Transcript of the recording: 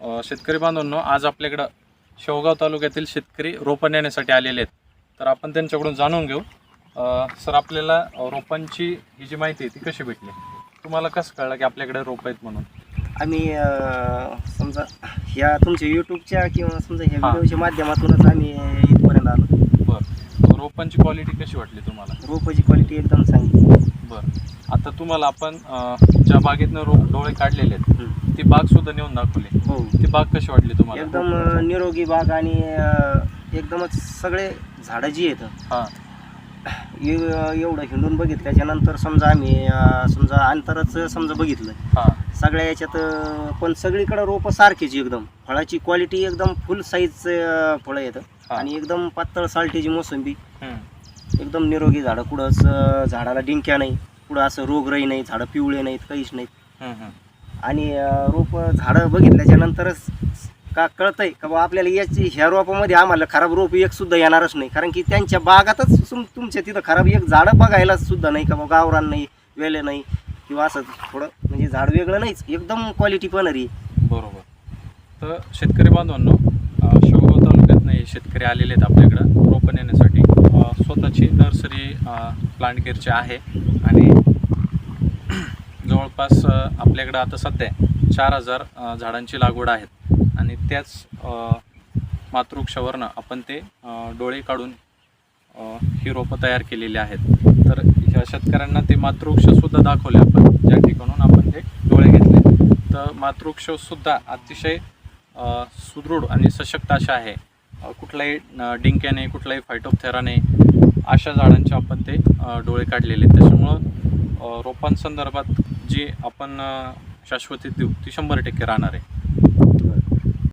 शेतकरी बांधवांनो आज आपल्याकडं शेवगाव तालुक्यातील शेतकरी रोपं नेण्यासाठी आलेले आहेत. तर आपण त्यांच्याकडून जाणून घेऊ. सर आपल्याला रोपांची ही जी माहिती आहे ती कशी भेटली? तुम्हाला कसं कळलं की आपल्याकडे रोपं आहेत म्हणून? आम्ही समजा ह्या तुमच्या यूट्यूबच्या किंवा समजा ह्या हा. व्हिडिओच्या माध्यमातूनच आम्ही इथपर्यंत आलो. बरं. रोपांची क्वालिटी कशी वाटली तुम्हाला? रोपाची क्वालिटी एकदम चांगली. बरं. आता तुम्हाला आपण अ, ज्या बागेतनं रोप डोळे काढलेले आहेत. ती बाग सुद्धा नेऊन दाखवली. हो. ती बाग कशी वाटली तुम्हाला? एकदम अं, निरोगी बाग आणि अं, एकदमच सगळे झाडं जी आहेत हां. एव- एवढं हिंडून बघितल्याच्या नंतर समजा आम्ही अं, समजा अंतरच समजा बघितलं. हां. सगळ्या याच्यात अं, पण सगळीकडे रोपं सारखीच एकदम. फळाची क्वालिटी एकदम फुल साईज फळं येतं हा. आणि एकदम पातळ साल्टीची मोसंबी हम्म. एकदम निरोगी झाडं. कुठं असं झाडाला डिंक्या नाही. कुठं असं रोगराई नाही झाडं पिवळे नाहीत काहीच नाहीत. आणि रोपं झाडं बघितल्याच्या नंतरच का कळतंय का बा आपल्याला याची ह्या रोपामध्ये आम्हाला खराब रोप एक सुद्धा येणारच नाही. कारण की त्यांच्या बागातच तुम- तुमच्या तिथं खराब एक झाडं बघायला सुद्धा नाही का बा गावरान नाही वेले नाही किंवा असं थोडं म्हणजे झाड वेगळं नाहीच एकदम क्वालिटी पण आहे बरोबर. तर शेतकरी बांधवांनो शेवगाव तालुक्यातनं हे शेतकरी आलेले आहेत आपल्याकडं रोपं नेण्यासाठी अ, स्वतःची नर्सरी प्लांट केअरचे आहे. आणि जवळपास आपल्याकडं आता सध्या चार हजार झाडांची लागवड आहेत. आणि त्याच मातृक्षवरनं आपण ते डोळे काढून ही रोपं तयार केलेली आहेत. तर ह्या शेतकऱ्यांना ते मातृक्षसुद्धा दाखवले आपण. ज्या ठिकाणून आपण ते डोळे घेतले. तर मातृक्षसुद्धा अतिशय सुदृढ आणि सशक्त अशा आहे. कुठलाही डिंक्याने कुठलाही फायटोपथेरा नाही अशा झाडांचे आपण ते डोळे काढलेले आहेत. त्याच्यामुळं रोपांसंदर्भात जी आपण शाश्वती देऊ ती शंभर टक्के राहणार आहे.